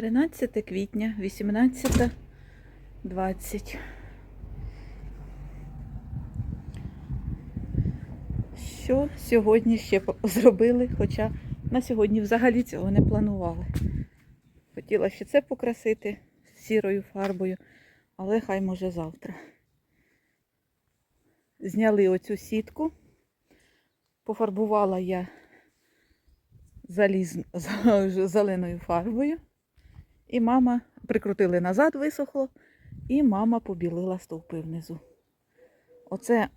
13 квітня, 18.20. Що сьогодні ще зробили, хоча на сьогодні взагалі цього не планували. Хотіла ще це покрасити сірою фарбою, але хай може завтра. Зняли оцю сітку. Пофарбувала я заліз... зеленою фарбою. І мама прикрутили назад, висохло, і мама побілила стовпи внизу. Оце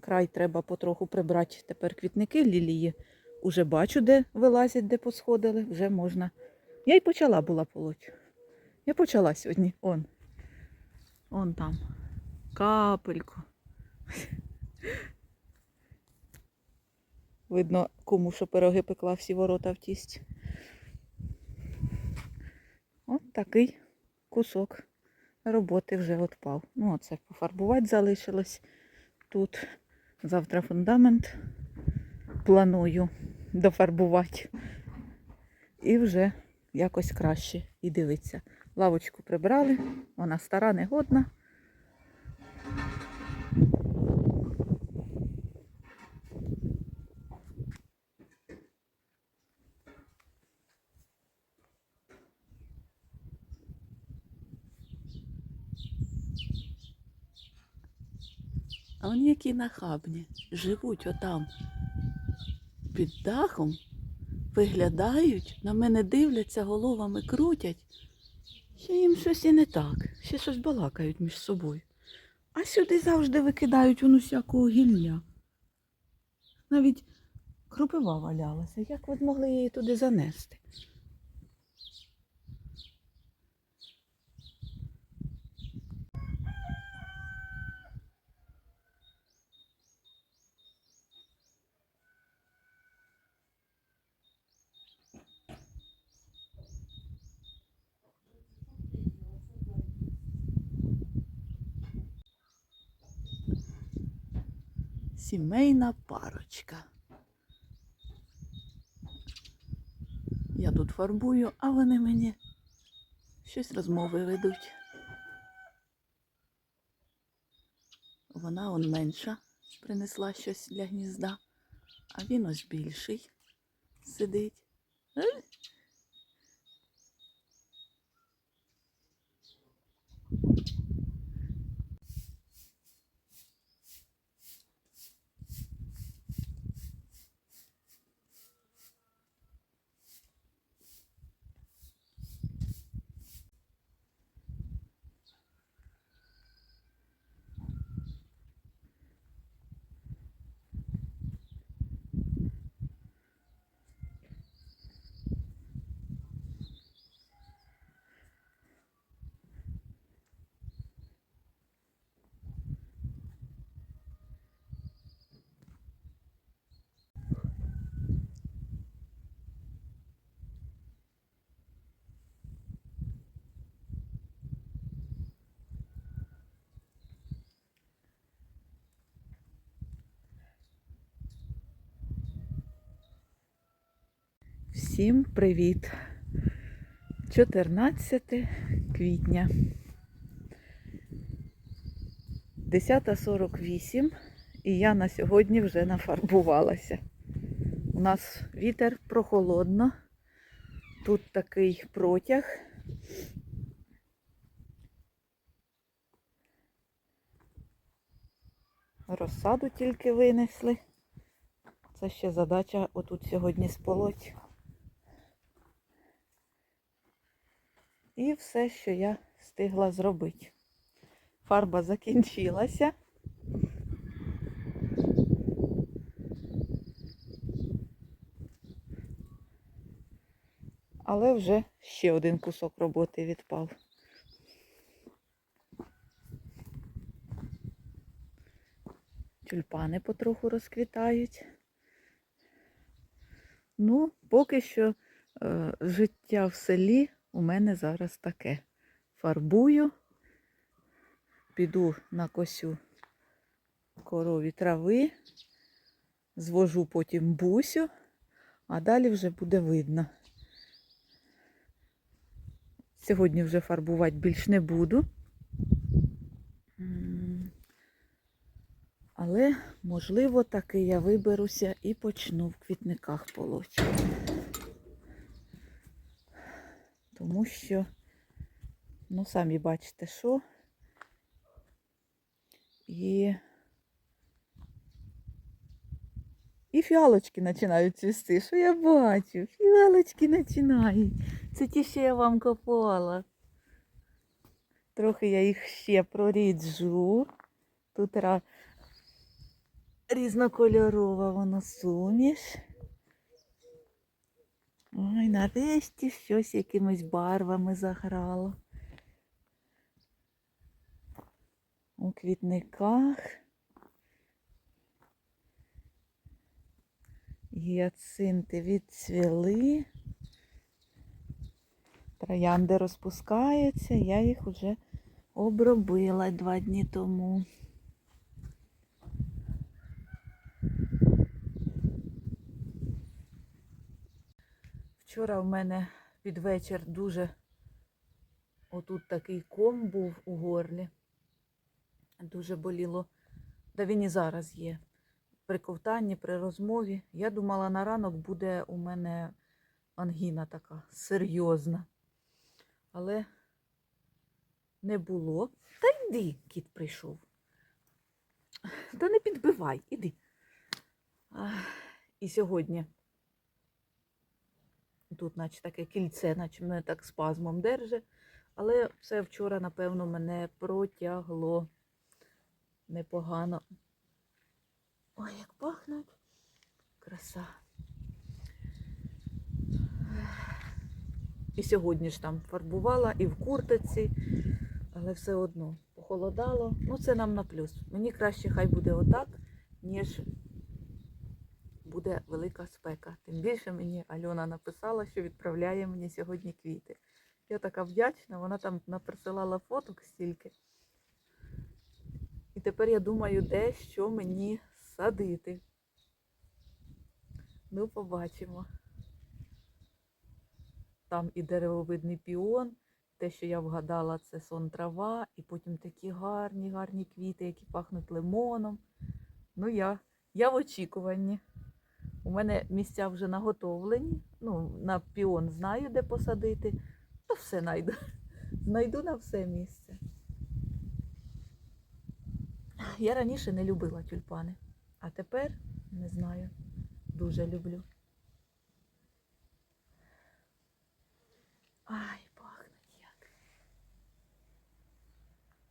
край треба потроху прибрати. Тепер квітники лілії. Уже бачу, де вилазять, де посходили, вже можна. Я й почала була полоть. Я почала сьогодні. Он. Он там. Капельку. Видно, кому що пироги пекла всі ворота в тісті. От такий кусок роботи вже відпав. Ну, оце пофарбувати залишилось тут. Завтра фундамент планую дофарбувати. І вже якось краще і дивиться. Лавочку прибрали, вона стара, негодна. А вони які нахабні, живуть отам під дахом, виглядають, на мене дивляться, головами крутять. Ще їм щось і не так, ще щось балакають між собою. А сюди завжди викидають воно всякого гілля. Навіть кропива валялася. Як ви змогли її туди занести? Сімейна парочка. Я тут фарбую, а вони мені щось розмови ведуть. Вона он менша, принесла щось для гнізда, а він ось більший сидить. Всім привіт! 14 квітня. 10.48 і я на сьогодні вже нафарбувалася. У нас вітер прохолодно. Тут такий протяг. Розсаду тільки винесли. Це ще задача отут сьогодні сполоть. І все, що я встигла зробити. Фарба закінчилася. Але вже ще один кусок роботи відпав. Тюльпани потроху розквітають. Ну, поки що е, життя в селі у мене зараз таке. Фарбую, піду на косю корові трави, звожу потім бусю, а далі вже буде видно. Сьогодні вже фарбувати більш не буду. Але, можливо, таки я виберуся і почну в квітниках полоть. Тому що, ну, самі бачите, що. І, і фіалочки починають цвісти. Що я бачу? Фіалочки починають. Це ті, що я вам копала. Трохи я їх ще проріджу. Тут ра... різнокольорова воно суміш. Ой, нарешті щось якимись барвами заграло. У квітниках. Гіацинти відцвіли. Троянди розпускаються, я їх вже обробила два дні тому. Вчора в мене під вечір дуже отут такий ком був у горлі. Дуже боліло. Да він і зараз є. При ковтанні, при розмові. Я думала, на ранок буде у мене ангіна така серйозна. Але не було. Та йди, кіт прийшов. Та не підбивай, іди. І сьогодні тут, наче таке кільце, наче мене так спазмом держить. Але все вчора, напевно, мене протягло непогано. Ой, як пахнуть. Краса. І сьогодні ж там фарбувала, і в куртиці, але все одно похолодало. Ну, це нам на плюс. Мені краще хай буде отак, ніж буде велика спека. Тим більше мені Альона написала, що відправляє мені сьогодні квіти. Я така вдячна, вона там наприсилала фоток стільки. І тепер я думаю, де що мені садити. Ну, побачимо. Там і деревовидний піон. Те, що я вгадала, це сон трава, і потім такі гарні, гарні квіти, які пахнуть лимоном. Ну, я, я в очікуванні. У мене місця вже наготовлені. Ну, на піон знаю, де посадити, то все знайду. Знайду на все місце. Я раніше не любила тюльпани, а тепер не знаю. Дуже люблю. Ай, пахнуть як.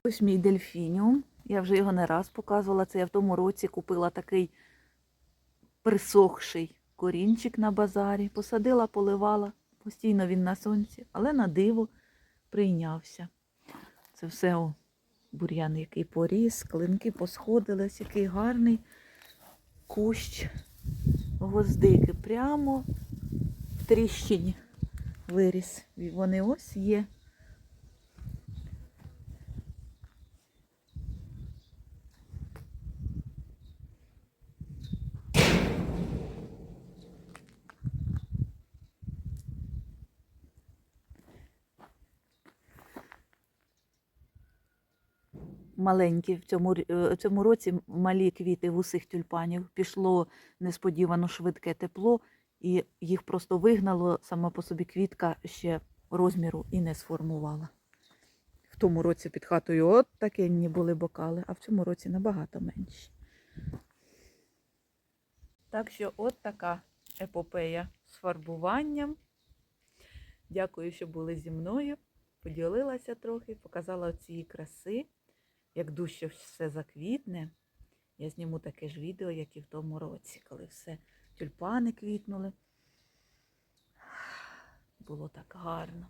Ось мій дельфініум. Я вже його не раз показувала. Це я в тому році купила такий присохший корінчик на базарі. Посадила, поливала. Постійно він на сонці, але на диво прийнявся. Це все о, бур'ян, який поріс, клинки посходились, який гарний кущ гвоздики прямо в тріщині виріс. Вони ось є. Маленькі в цьому, рі- е, цьому році малі квіти в усіх тюльпанів. Пішло несподівано швидке тепло, і їх просто вигнало, сама по собі квітка ще розміру і не сформувала. В тому році під хатою от такенні були бокали, а в цьому році набагато менші. Так що от така епопея з фарбуванням. Дякую, що були зі мною. Поділилася трохи, показала цієї краси. Як дужче все заквітне, я зніму таке ж відео, як і в тому році, коли все тюльпани квітнули. Було так гарно.